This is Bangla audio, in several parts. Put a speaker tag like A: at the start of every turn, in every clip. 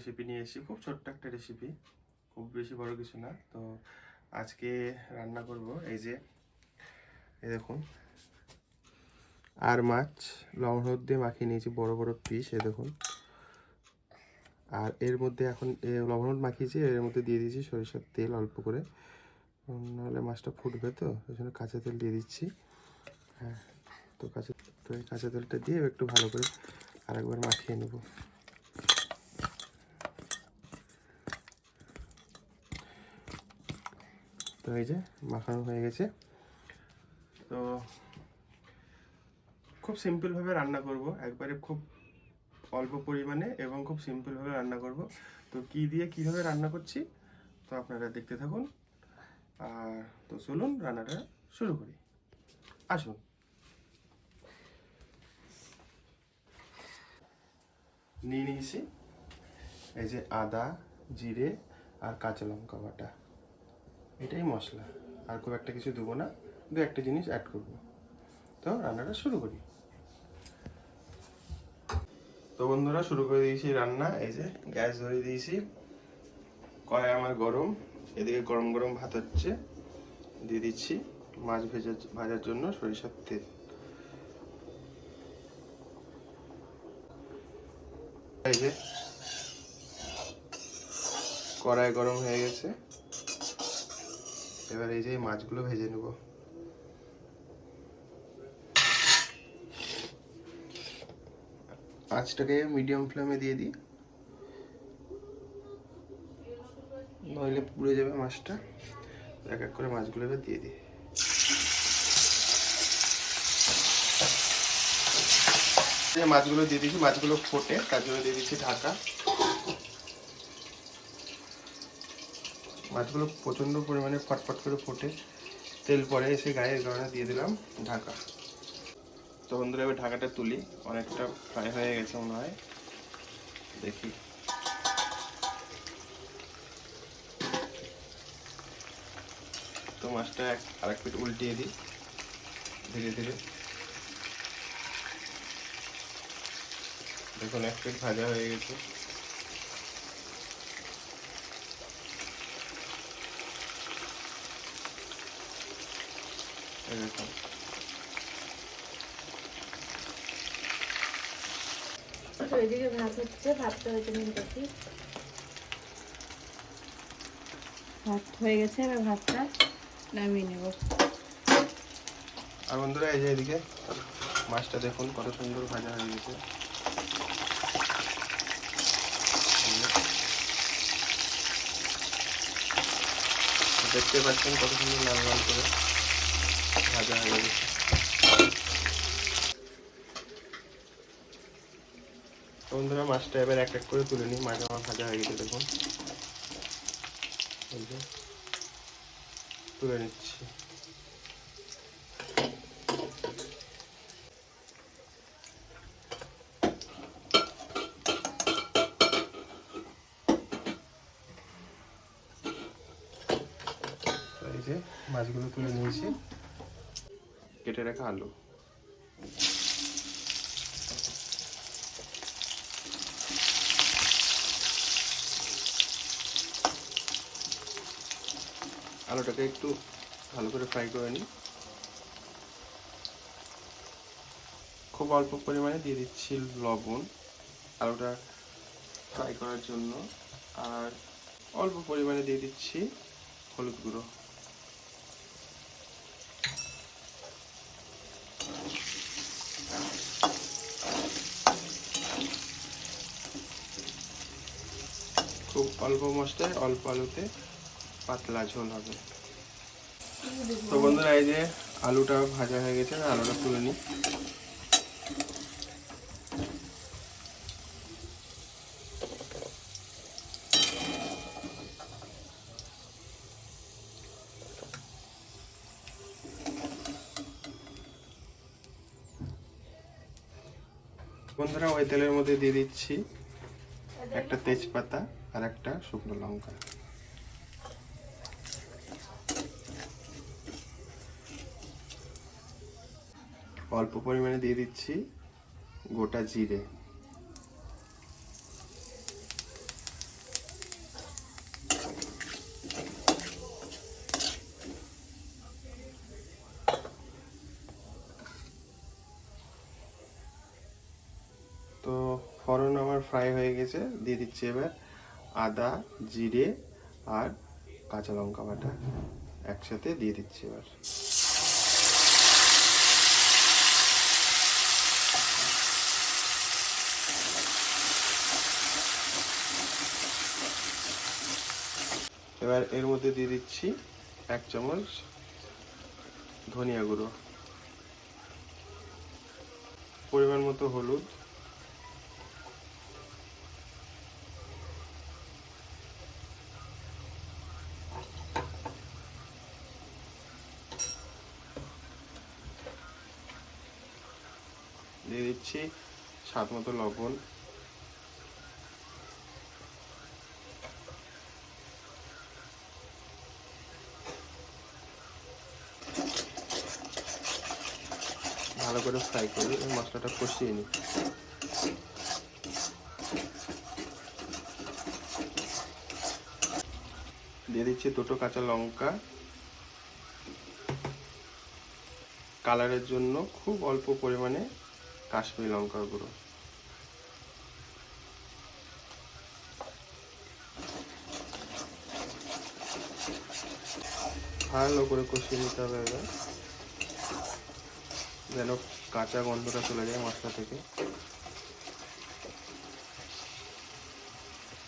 A: রেসিপি নিয়ে এসেছি। খুব ছোট্ট একটা রেসিপি খুব বেশি বড় কিছু না। তো আজকে রান্না করব এই যে, এই দেখুন। আর মাছ, লবণ, হলুদ দিয়ে মাখিয়ে নিয়েছি বড় বড় পিস এই দেখুন। আর এর মধ্যে এখন লবণ, হলুদ মাখিয়েছি, এর মধ্যে দিয়ে দিয়েছি সরিষার তেল অল্প করে। নাহলে মাছটা ফুটবে তো, ওই জন্য কাঁচা তেল দিয়ে দিচ্ছি। হ্যাঁ তো কাঁচা, তো এই কাঁচা তেলটা দিয়ে একটু ভালো করে আরেকবার মাখিয়ে নেব। এই যে মাখানো হয়ে গেছে। তো খুব সিম্পলভাবে রান্না করব। একবারে খুব অল্প পরিমাণে এবং খুব সিম্পলভাবে রান্না করব। তো কি দিয়ে কীভাবে রান্না করছি, তো আপনারা দেখতে থাকুন। আর তো চলুন, রান্নাটা শুরু করি। আসুন। নিয়ে নিয়েছি। এই যে আদা, জিরে আর কাঁচা লঙ্কা বাটা। এটাই মশলা। আর খুব একটা কিছু দেবো না, দু একটা জিনিস অ্যাড করব। তো রান্নাটা শুরু করি। তো বন্ধুরা, শুরু করে দিয়েছি রান্না। এই যে গ্যাস ধরিয়ে দিয়েছি। কড়াই আমার গরম, এদিকে গরম গরম ভাত হচ্ছে। দিয়ে দিচ্ছি মাছ ভেজা, ভাজার জন্য সরিষার তেল। এই যে কড়াই গরম হয়ে গেছে। এবার এই যে মাছগুলো ভেজে নেব। আঁচটাকে মিডিয়াম ফ্লেমে দিয়ে দিই। নইলে পুড়ে যাবে মাছটা। এক এক করে মাছগুলো এবার দিয়ে দিই। মাছগুলো দিয়ে দিয়েছি, মাছগুলো ফোটে, তার জন্য দিয়ে দিচ্ছি ঢাকা। মাছগুলো প্রচণ্ড পরিমাণে ফটফট করে ফোটে। তেল পরে এসে গায়ের কারণে দিয়ে দিলাম ঢাকা। তো বন্ধুরা, এবার ঢাকাটা তুলি। অনেকটা ফ্রাই হয়ে গেছে মনে হয়। দেখি। তো মাছটা এক আরেক পিঠ উল্টিয়ে দিই। ধীরে ধীরে। দেখুন, এক পিঠ ভাজা হয়ে গেছে।
B: এদিকে ভাত হচ্ছে ভাতটা হয়েছে দেখি ভাত হয়ে গেছে এবার ভাতটা নামিয়ে নেব।
A: আর বন্ধুরা এই যে এদিকে মাছটা দেখুন কত সুন্দর ভাজা হয়ে গেছে। দেখতে পাচ্ছেন কত সুন্দর লাল লাল করে। ভাজা হয়ে বন্ধুরা, মাছটা এবার এক এক করে তুলে নিই। মাছ আমার ভাজা হয়ে গেছে, দেখুন। তুলে নিচ্ছি। মাছগুলো তুলে নিয়েছি। কেটে রাখা আলু। আলুটাকে একটু ভালো করে ফ্রাই করে নিই। খুব অল্প পরিমাণে দিয়ে দিচ্ছি লবণ আলুটা ফ্রাই করার জন্য। আর অল্প পরিমাণে দিয়ে দিচ্ছি হলুদ গুঁড়ো খুব অল্প মশলায় অল্প আলুতে পাতলা ঝোল হবে। তো বন্ধুরা, এই যে আলুটা ভাজা হয়ে গেছে আলুটা তুলে নিই। বন্ধুরা, ওই তেলের মধ্যে দিয়ে দিচ্ছি একটা তেজপাতা। আর একটা শুকনো লঙ্কা। অল্প পরিমাণে দিয়ে দিচ্ছি গোটা জিরে। তো ফরন আমার ফ্রাই হয়ে গেছে, দিয়ে দিচ্ছি এবার আদা, জিরে আর কাঁচা লঙ্কা বাটা একসাথে দিয়ে দিচ্ছি এবার। এবার এর মধ্যে দিয়ে দিচ্ছি এক চামচ ধনিয়া গুঁড়ো। পরিমাণ মতো হলুদ। দিয়ে দিচ্ছি স্বাদ মতো লবণ। ভালো করে ফ্রাই করি এই মশলাটা কষিয়ে নিই দিয়ে দিচ্ছি দুটো কাঁচা লঙ্কা। কালারের জন্য খুব অল্প পরিমাণে কাশ্মীরি লঙ্কার গুঁড়ো। ভালো করে কষিয়ে নিতে হবে এবার। যেন কাঁচা গন্ধটা চলে যায় মশলা থেকে।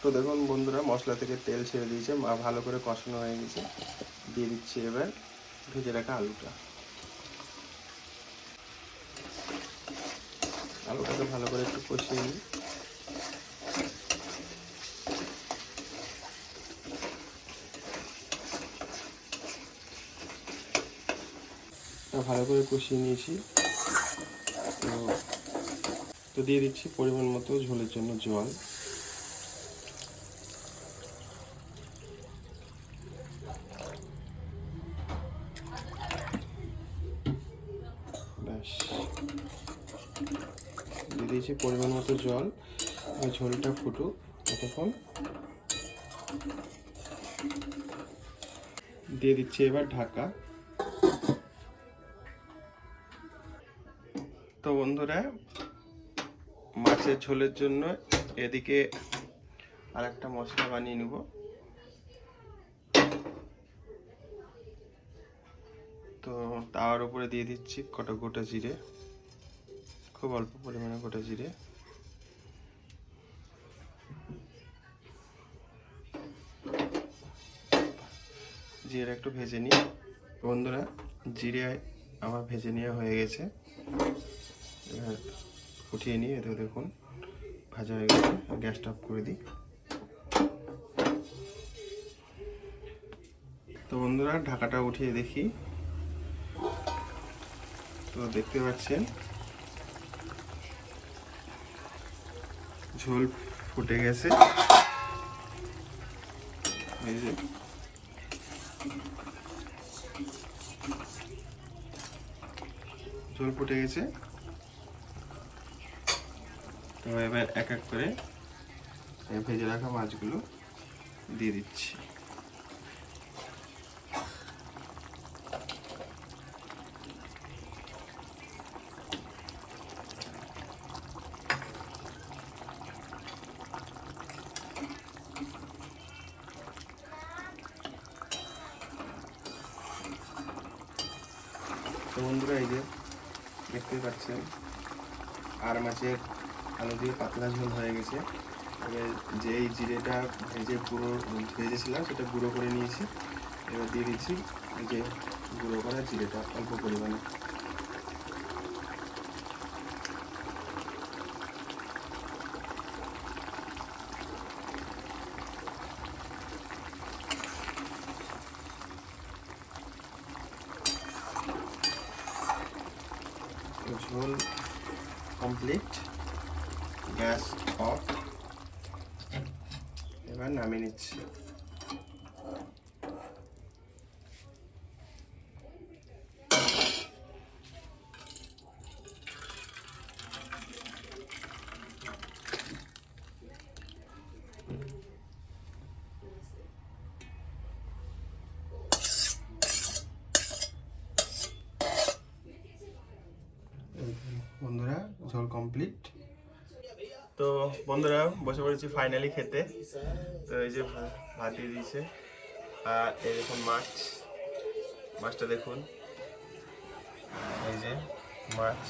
A: তো দেখুন বন্ধুরা, মশলা থেকে তেল ছেড়ে দিয়েছে। ভালো করে কষানো হয়ে গেছে। দিয়ে দিচ্ছি এবার ভেজে রাখা আলুটা। আলুটাকে ভালো করে একটু কষিয়ে নিই। ভালো করে কষিয়ে নিয়েছি। তো দিয়ে দিচ্ছি পরিমাণ মতো ঝোলের জন্য জল ব্যাস দিয়ে দিয়েছি পরিমাণ মতো জল ঝোলটা ফুটুক ততক্ষণ দিয়ে দিচ্ছি এবার ঢাকা। তো বন্ধুরা, মাছের ঝোলের জন্য এদিকে আর একটা মশলা বানিয়ে নেব। তো তাওয়ার উপরে দিয়ে দিচ্ছি কটা গোটা জিরে। খুব অল্প পরিমাণে গোটা জিরে। জিরে একটু ভেজে নিই। বন্ধুরা, জিরে আমার ভেজে নেওয়া হয়ে গেছে। এবার উঠিয়ে নিয়ে এতে দেখুন ভাজা হয়ে গেছে। গ্যাসটা অফ করে দিই। তো বন্ধুরা, ঢাকাটা উঠিয়ে দেখি। তো দেখতে পাচ্ছেন ঝোল ফুটে গেছে। ঝোল ফুটে গেছে। তো এবার এক এক করে ভেজে রাখা মাছগুলো দিয়ে দিচ্ছি। তো বন্ধুরা এই যে দেখতে পাচ্ছেন, আর মাছের আলু দিয়ে পাতলা ঝোল হয়ে গেছে। এবার যেই জিরেটা ভেজে গুঁড়ো, ভেজেছিলাম, সেটা গুঁড়ো করে নিয়েছি। এবার দিয়ে দিচ্ছি এই যে গুঁড়ো করা জিরেটা অল্প পরিমাণে। তো কমপ্লিট গ্যাস অফ এবার নামিয়ে নিচ্ছি বন্ধুরা ঝোল কমপ্লিট তো বন্ধুরা, বসে পড়েছি ফাইনালি খেতে। তো এই যে ভাত দিয়ে দিয়েছে। আর এই দেখুন মাছ। মাছটা দেখুন। এই যে মাছ।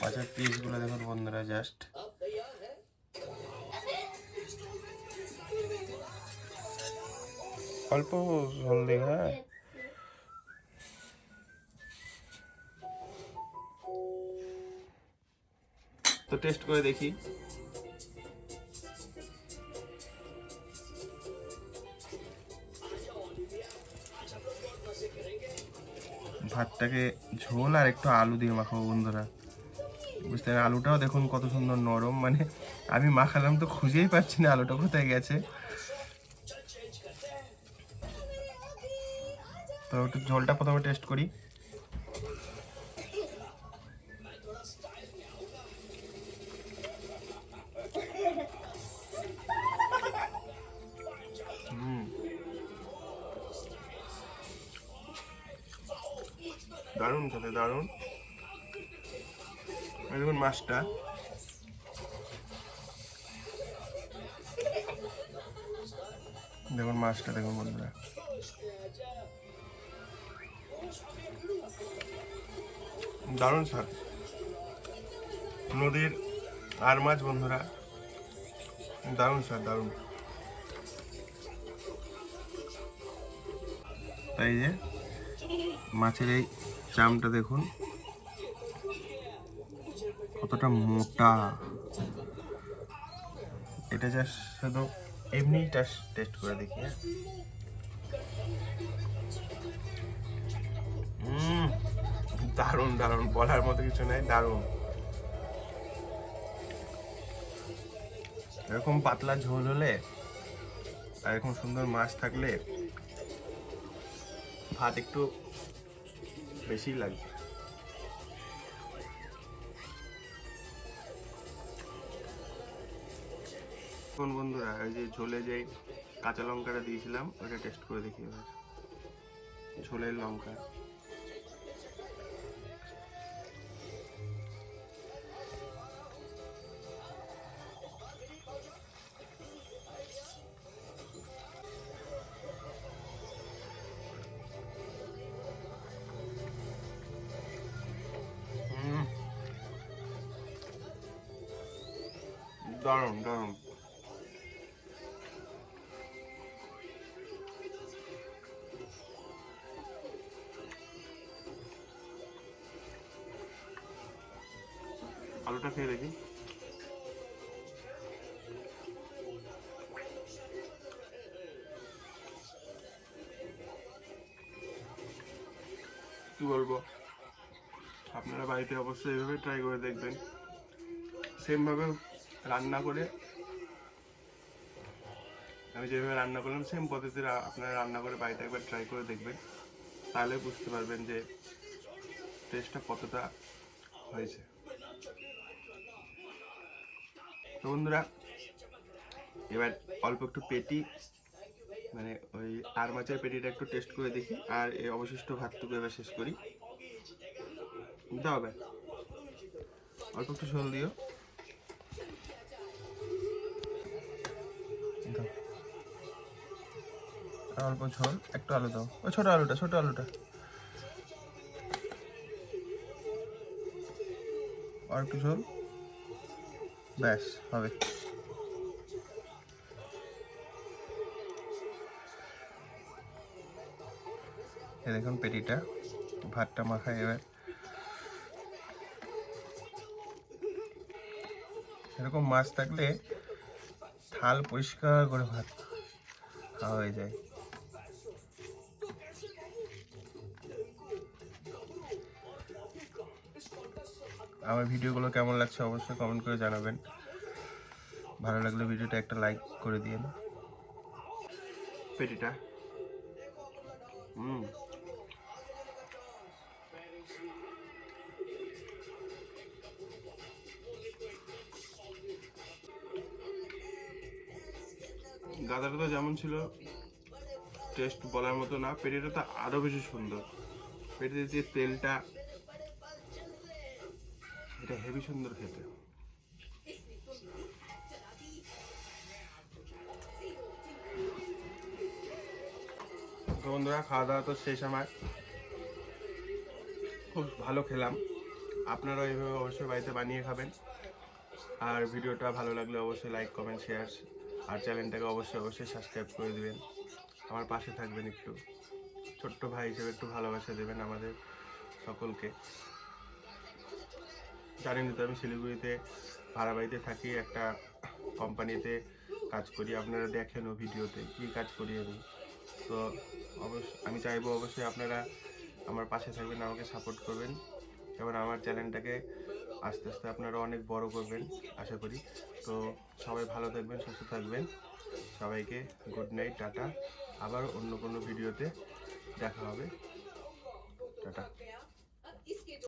A: মাছের পিসগুলো দেখুন বন্ধুরা জাস্ট অল্প ঝোল দিই তো টেস্ট করে দেখি। ভাতটাকে ঝোল আর একটু আলু দিয়ে মাখাবো বন্ধুরা। বুঝতে আলুটাও দেখুন কত সুন্দর নরম মানে আমি মাখালাম তো খুঁজেই পাচ্ছি না আলুটা কোথায় গেছে। তো একটু ঝোলটা প্রথমে টেস্ট করি। দারুণ। দেখুন মাছটা। দেখুন মাছটা, দেখুন বন্ধুরা। দারুণ স্বাদ। নদীর আর মাছ, বন্ধুরা। দারুণ স্বাদ, দারুণ। তাই যে মাছের এই চামটা দেখুন। কতটা মোটা। এটা জাস্ট শুধু এমনি টেস্ট করে দেখি হ্যাঁ। দারুণ দারুণ। বলার মতো কিছু নাই, দারুণ। এরকম পাতলা ঝোল হলে আর এরকম সুন্দর মাছ থাকলে ভাত একটু বেশি লাগে কোন বন্ধুরা ওই যে ঝোলে যে কাঁচা লঙ্কাটা দিয়েছিলাম, ওটা টেস্ট করে দেখি এবার। ঝোলের লঙ্কা। আলুটা খেয়ে দেখি। কি বলব? আপনারা বাড়িতে অবশ্যই এইভাবে ট্রাই করে দেখবেন। সেমভাবে রান্না করে আমি যেভাবে রান্না করলাম সেম পদ্ধতিতে রা- আপনারা রান্না করে বাড়িতে একবার ট্রাই করে দেখবেন। তাহলে বুঝতে পারবেন যে টেস্টটা কতটা হয়েছে। তো বন্ধুরা, এবার অল্প একটু পেটি মানে ওই আর মাছের পেটিটা একটু টেস্ট করে দেখি, আর এই অবশিষ্ট ভাতটুকু এবার শেষ করি। দাও হবে অল্প একটু ঝোল দিও। অল্প ঝোল, একটু আলু দাও। ওই ছোট আলুটা ছোট আলুটা। আর একটু ঝোল। ব্যাস, হবে। দেখুন পেটিটা, ভাতটা মাখায় এবার। এরকম মাছ থাকলে থাল পরিষ্কার করে ভাত খাওয়া হয়ে যায়। আমার ভিডিওগুলো কেমন লাগছে অবশ্যই কমেন্ট করে জানাবেন। ভালো লাগলে ভিডিওটা একটা লাইক করে দিন পেটিটা। হুম। গাদাটা যেমন ছিল টেস্ট বলার মতো না। পেটিটা তো আরও বেশি সুন্দর। পেটিতে যে তেলটা এটা হেভি সুন্দর খেতে। বন্ধুরা, খাওয়া দাওয়া তো শেষ আমার। খুব ভালো খেলাম। আপনারাও এইভাবে অবশ্যই বাড়িতে বানিয়ে খাবেন। আর ভিডিওটা ভালো লাগলে অবশ্যই লাইক কমেন্ট শেয়ার আর চ্যানেলটাকে অবশ্যই অবশ্যই সাবস্ক্রাইব করে দেবেন। আমার পাশে থাকবেন একটু। ছোট্ট ভাই হিসেবে একটু ভালোবাসা দেবেন আমাদের সকলকে। জানেন তো, আমি শিলিগুড়িতে ভাড়া বাড়িতে থাকি, একটা কোম্পানিতে কাজ করি। আপনারা দেখেন ও ভিডিওতে কী কাজ করি আমি। তো অবশ্যই আমি চাইব অবশ্যই আপনারা আমার পাশে থাকবেন, আমাকে সাপোর্ট করবেন। এবং আমার চ্যানেলটাকে আস্তে আস্তে আপনারা অনেক বড় করবেন, আশা করি। তো সবাই ভালো থাকবেন, সুস্থ থাকবেন। সবাইকে গুড নাইট টাটা। আবার অন্য কোনো ভিডিওতে দেখা হবে। টাটা।